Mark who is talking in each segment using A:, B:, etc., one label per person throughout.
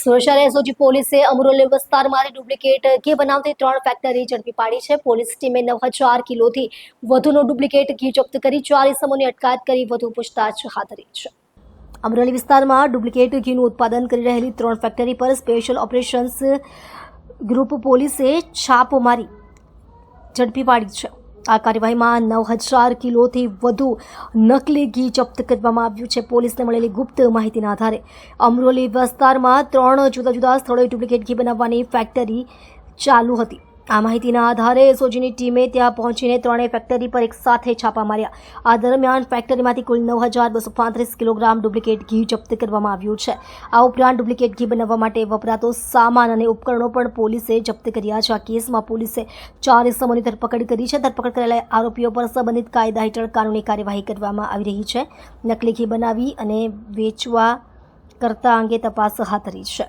A: સુરત શહેર એસઓજી પોલીસે અમરોલી વિસ્તારમાંથી ડુપ્લિકેટ ઘી બનાવતી ત્રણ ફેક્ટરી ઝડપી પાડી છે. પોલીસ ટીમે નવ હજાર કિલોથી વધુનો ડુપ્લિકેટ ઘી જપ્ત કરી ચાર ઇસમોની અટકાયત કરી વધુ પૂછતાછ હાથ ધરી છે. અમરોલી વિસ્તારમાં ડુપ્લિકેટ ઘીનું ઉત્પાદન કરી રહેલી ત્રણ ફેક્ટરી પર સ્પેશિયલ ઓપરેશન્સ ગ્રુપ પોલીસે છાપ મારી ઝડપી પાડી છે. આ કાર્યવાહીમાં નવ હજાર કિલોથી વધુ નકલી ઘી જપ્ત કરવામાં આવ્યું છે. પોલીસને મળેલી ગુપ્ત માહિતીના આધારે અમરોલી વિસ્તારમાં ત્રણ જુદા જુદા સ્થળોએ ડુપ્લિકેટ ઘી બનાવવાની ફેક્ટરી ચાલુ હતી. આ માહિતીના આધારે એસઓજીની ટીમે ત્યાં પહોંચીને ત્રણેય ફેક્ટરી પર એક સાથે છાપા માર્યા. આ દરમિયાન ફેક્ટરીમાંથી કુલ નવ હજાર બસો પાંત્રીસ કિલોગ્રામ ડુપ્લિકેટ ઘી જપ્ત કરવામાં આવ્યું છે. આ ઉપરાંત ડુપ્લિકેટ ઘી બનાવવા માટે વપરાતો સામાન અને ઉપકરણો પણ પોલીસે જપ્ત કર્યા છે. આ કેસમાં પોલીસે ચાર ઇસમોની ધરપકડ કરી છે. ધરપકડ કરેલા આરોપીઓ પર સંબંધિત કાયદા હેઠળ કાનૂની કાર્યવાહી કરવામાં આવી રહી છે. નકલી ઘી બનાવી અને વેચવા કરતા અંગે તપાસ હાથ ધરી છે.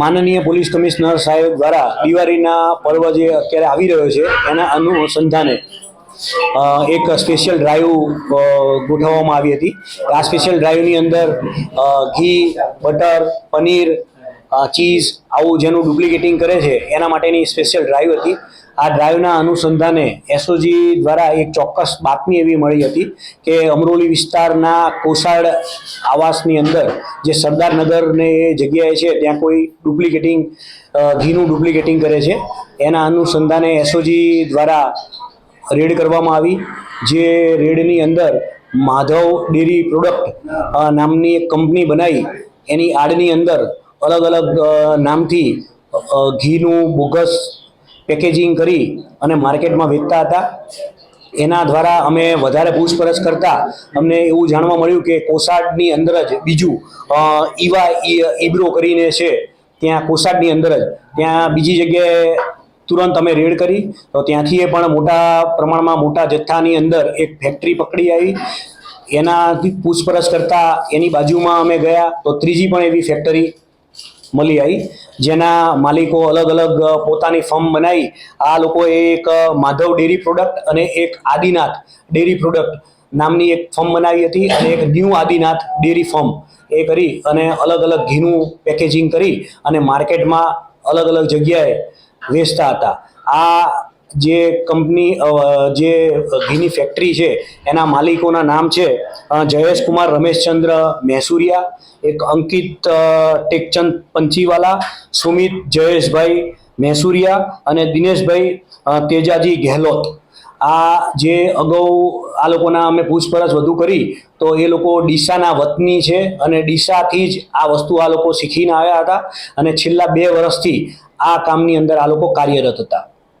B: માનનીય પોલીસ કમિશનર સાહેબ દ્વારા દિવાળીના પર્વ જે અત્યારે આવી રહ્યો છે એના અનુસંધાને એક સ્પેશિયલ ડ્રાઈવ ગોઠવવામાં આવી હતી. આ સ્પેશિયલ ડ્રાઈવની અંદર ઘી બટર પનીર ચીઝ આવું જેનું ડુપ્લિકેટિંગ કરે છે, એના માટેની સ્પેશિયલ ડ્રાઈવ હતી. આ ડ્રાઈવના અનુસંધાને એસઓજી દ્વારા એક ચોક્કસ બાતમી એવી મળી હતી કે અમરોલી વિસ્તારના કોસાડ આવાસની અંદર જે સરદારનગરને જગ્યાએ છે, ત્યાં કોઈ ડુપ્લિકેટિંગ ઘીનું ડુપ્લિકેટિંગ કરે છે. એના અનુસંધાને એસઓજી દ્વારા રેડ કરવામાં આવી, જે રેડની અંદર માધવ ડેરી પ્રોડક્ટ નામની એક કંપની બનાવી, એની આડની અંદર અલગ અલગ નામથી ઘીનું બોગસ પેકેજિંગ કરી અને માર્કેટમાં વેચતા હતા. એના દ્વારા અમે વધારે પૂછપરછ કરતા અમને એવું જાણવા મળ્યું કે કોસાડની અંદર જ બીજું ઈવા ઈબ્રો કરીને છે, ત્યાં કોસાડની અંદર જ. ત્યાં બીજી જગ્યાએ તુરંત અમે રેડ કરી. તો ત્યાંથી એ પણ મોટા પ્રમાણમાં મોટા જથ્થાની અંદર એક ફેક્ટરી પકડી આવી. એનાથી પૂછપરછ કરતા એની બાજુમાં અમે ગયા. તો ત્રીજી પણ એવી ફેક્ટરી મળી આવી. જેના માલિકો અલગ અલગ પોતાની ફર્મ બનાવી આ લોકોએ એક માધવ ડેરી પ્રોડક્ટ અને એક આદિનાથ ડેરી પ્રોડક્ટ નામની એક ફર્મ બનાવી હતી અને એક ન્યૂ આદિનાથ ડેરી ફર્મ એ કરી અને અલગ અલગ ઘીનું પેકેજિંગ કરી અને માર્કેટમાં અલગ અલગ જગ્યાએ વેચતા હતા. આ જે કંપની જે ઘીની ફેક્ટરી છે, એના માલિકોના નામ છે જયેશકુમાર જયેશ કુમાર રમેશચંદ્ર મહેસુરિયા એક અંકિત ટેકચંદ પંચીવાલા, સુમિત જયેશભાઈ મહેસુરિયા અને દિનેશભાઈ તેજાજી ગેહલોત. આ જે અગાઉ આ લોકોના અમે પૂછપરછ વધુ કરી, તો એ લોકો ડીસાના વતની છે અને ડીસાથી જ આ વસ્તુ આ લોકો શીખીને આવ્યા હતા અને છેલ્લા બે વર્ષથી આ કામની અંદર આ લોકો કાર્યરત હતા.